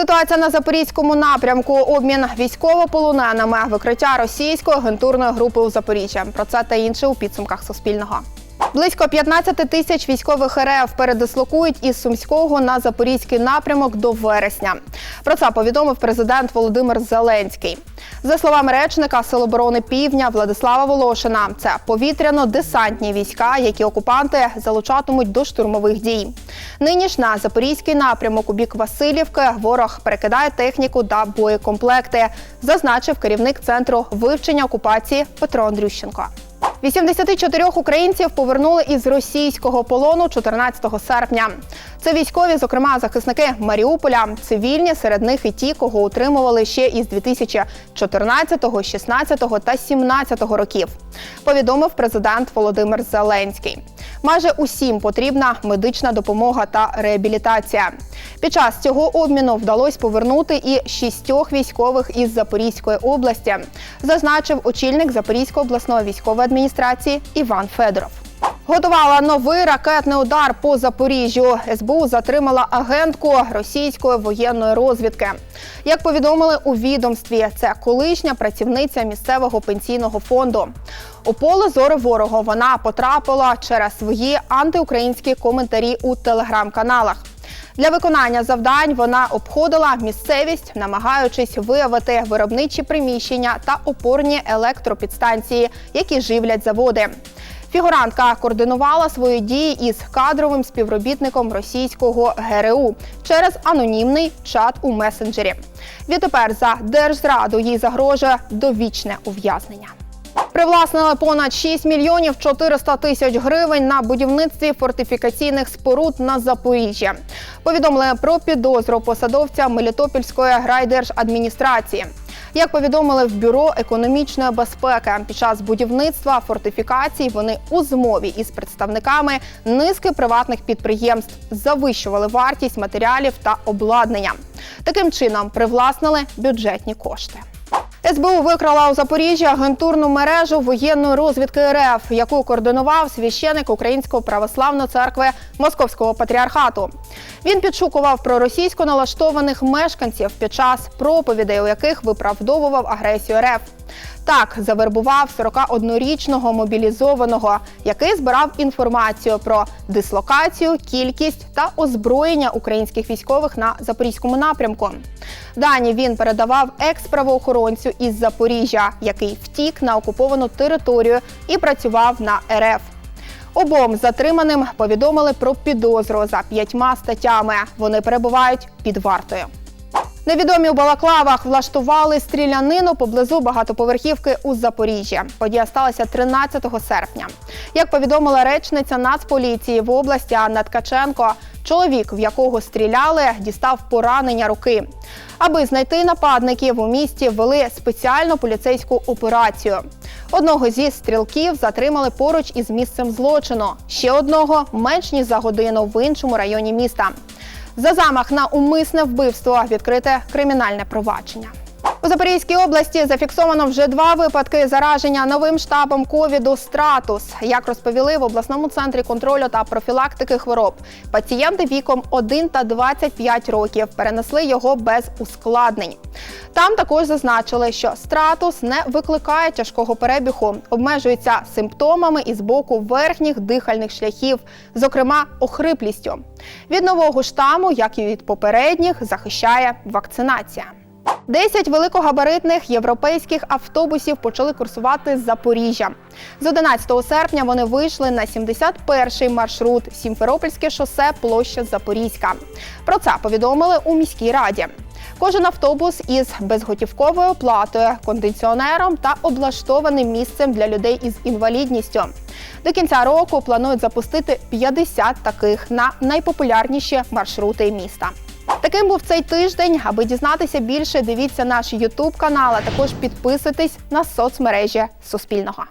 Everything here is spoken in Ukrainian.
Ситуація на запорізькому напрямку, обмін військовополоненими, викриття російської агентурної групи у Запоріжжя. Про це та інше у підсумках Суспільного. Близько 15 тисяч військових РФ передислокують із Сумського на запорізький напрямок до вересня. Про це повідомив президент Володимир Зеленський. За словами речника Сил оборони Півдня Владислава Волошина, це повітряно-десантні війська, які окупанти залучатимуть до штурмових дій. Нині ж на запорізький напрямок у бік Васильівки ворог перекидає техніку та боєкомплекти, зазначив керівник центру вивчення окупації Петро Андрющенко. 84 українців повернули із російського полону 14 серпня. Це військові, зокрема захисники Маріуполя, цивільні, серед них і ті, кого утримували ще із 2014, 16 та 17 років. Повідомив президент Володимир Зеленський. Майже усім потрібна медична допомога та реабілітація. Під час цього обміну вдалося повернути і шістьох військових із Запорізької області, зазначив очільник Запорізької обласної військової адміністрації Іван Федоров. Готувала новий ракетний удар по Запоріжжю. СБУ затримала агентку російської воєнної розвідки. Як повідомили у відомстві, це колишня працівниця місцевого пенсійного фонду. У поле зору ворога вона потрапила через свої антиукраїнські коментарі у телеграм-каналах. Для виконання завдань вона обходила місцевість, намагаючись виявити виробничі приміщення та опорні електропідстанції, які живлять заводи. Фігурантка координувала свої дії із кадровим співробітником російського ГРУ через анонімний чат у месенджері. Відтепер за держзраду їй загрожує довічне ув'язнення. Привласнили понад 6 мільйонів 400 тисяч гривень на будівництві фортифікаційних споруд на Запоріжжі. Повідомили про підозру посадовця Мелітопольської райдержадміністрації. Як повідомили в бюро економічної безпеки, під час будівництва фортифікацій вони у змові із представниками низки приватних підприємств завищували вартість матеріалів та обладнання. Таким чином привласнили бюджетні кошти. СБУ викрала у Запоріжжі агентурну мережу воєнної розвідки РФ, яку координував священик Української православної церкви Московського патріархату. Він підшукував проросійсько налаштованих мешканців під час проповідей, у яких виправдовував агресію РФ. Так завербував 41-річного мобілізованого, який збирав інформацію про дислокацію, кількість та озброєння українських військових на запорізькому напрямку. Дані він передавав екс-правоохоронцю із Запоріжжя, який втік на окуповану територію і працював на РФ. Обом затриманим повідомили про підозру за п'ятьма статтями. Вони перебувають під вартою. Невідомі у балаклавах влаштували стрілянину поблизу багатоповерхівки у Запоріжжі. Подія сталася 13 серпня. Як повідомила речниця Нацполіції в області Анна Ткаченко, чоловік, в якого стріляли, дістав поранення руки. Аби знайти нападників у місті, ввели спеціальну поліцейську операцію. Одного зі стрілків затримали поруч із місцем злочину. Ще одного менш ніж за годину в іншому районі міста. За замах на умисне вбивство відкрите кримінальне провадження. У Запорізькій області зафіксовано вже два випадки зараження новим штабом ковіду Стратус. Як розповіли в обласному центрі контролю та профілактики хвороб, пацієнти віком 1 та 25 років перенесли його без ускладнень. Там також зазначили, що стратус не викликає тяжкого перебігу, обмежується симптомами із боку верхніх дихальних шляхів, зокрема охриплістю. Від нового штаму, як і від попередніх, захищає вакцинація. 10 великогабаритних європейських автобусів почали курсувати з Запоріжжя. З 11 серпня вони вийшли на 71-й маршрут Сімферопольське шосе, площа Запорізька. Про це повідомили у міській раді. Кожен автобус із безготівковою оплатою, кондиціонером та облаштованим місцем для людей із інвалідністю. До кінця року планують запустити 50 таких на найпопулярніші маршрути міста. Таким був цей тиждень. Аби дізнатися більше, дивіться наш Ютуб канал, а також підписуйтесь на соцмережі Суспільного.